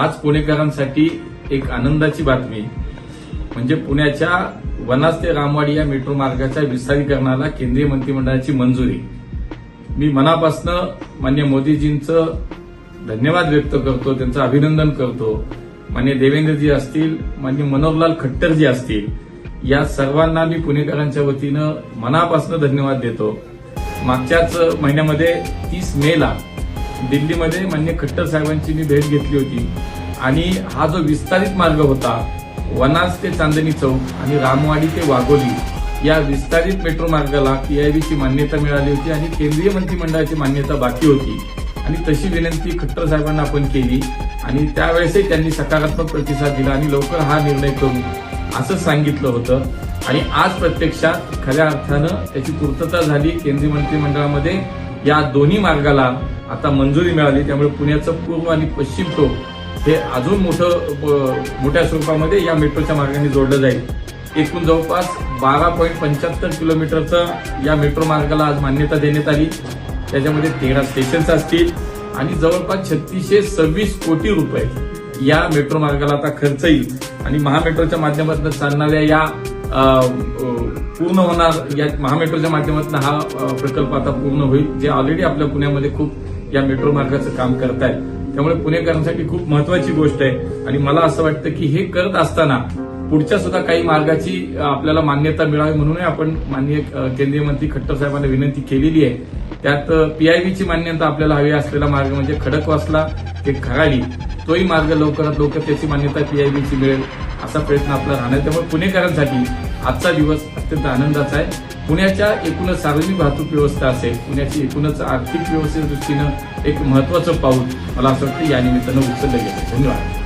आज पुणेकरांसाठी एक आनंदाची बातमी. म्हणजे पुण्याच्या वनाज ते रामवाडी या मेट्रो मार्गाच्या विस्तारीकरणाला केंद्रीय मंत्रिमंडळाची मंजुरी. मी मनापासनं मान्य मोदीजींचं धन्यवाद व्यक्त करतो त्यांचं अभिनंदन करतो. मान्य देवेंद्रजी असतील मान्य मनोहरलाल खट्टरजी असतील या सर्वांना मी पुणेकरांच्या वतीनं मनापासून धन्यवाद देतो. मागच्याच महिन्यामध्ये तीस मेला दिल्लीमध्ये मान्य खट्टर साहेबांची मी भेट घेतली होती. आणि हा जो विस्तारित मार्ग होता वनास ते चांदणी चौक आणि रामवाडी ते वाघोली या विस्तारित मेट्रो मार्गाला पीआयबीची मान्यता मिळाली होती आणि केंद्रीय मंत्रिमंडळाची मान्यता बाकी होती. आणि तशी विनंती खट्टर साहेबांना आपण केली आणि त्यावेळेसही त्यांनी सकारात्मक प्रतिसाद दिला आणि लवकर हा निर्णय करू असं सांगितलं होतं. आणि आज प्रत्यक्षात खऱ्या अर्थानं त्याची पूर्तता झाली. केंद्रीय मंत्रिमंडळामध्ये या दोन्ही मार्गाला आता मंजुरी मिळाली त्यामुळे पुण्याचं पूर्व आणि पश्चिम टोक हे अजून मोठं मोठ्या स्वरूपामध्ये या मेट्रोच्या मार्गाने जोडलं जाईल. एकूण जवळपास बारा पॉईंट पंच्याहत्तर किलोमीटरचं या मेट्रो मार्गाला आज मान्यता देण्यात आली. त्याच्यामध्ये तेरा स्टेशन्स असतील आणि जवळपास छत्तीसशे सव्वीस कोटी रुपये या मेट्रो मार्गाला आता खर्च येईल. आणि महामेट्रोच्या माध्यमातून चालणाऱ्या या पूर्ण होणार या महामेट्रोच्या माध्यमातून हा प्रकल्प आता पूर्ण होईल जे ऑलरेडी आपल्या पुण्यामध्ये खूप या मेट्रो मार्गाचं काम करतायत. त्यामुळे पुणेकरांसाठी खूप महत्वाची गोष्ट आहे. आणि मला असं वाटतं की हे करत असताना पुढच्या सुद्धा काही मार्गाची आपल्याला मान्यता मिळावी म्हणून आपण माननीय केंद्रीय मंत्री खट्टर साहेबांना विनंती केलेली आहे. त्यात पीआयबीची मान्यता आपल्याला हवी असलेला मार्ग म्हणजे खडकवासला ते खराडी तोही मार्ग लवकरात लवकर त्याची मान्यता पीआयबीची मिळेल असा प्रयत्न आपला राहणार त्यामुळे पुणेकरांसाठी आजचा दिवस अत्यंत आनंदाचा आहे. पुण्याच्या एकूणच सार्वजनिक वाहतूक व्यवस्था असेल पुण्याची एकूणच आर्थिक व्यवस्थेच्या दृष्टीनं एक महत्वाचं पाऊल मला असं वाटतं या निमित्तानं उचललं गेलं. धन्यवाद.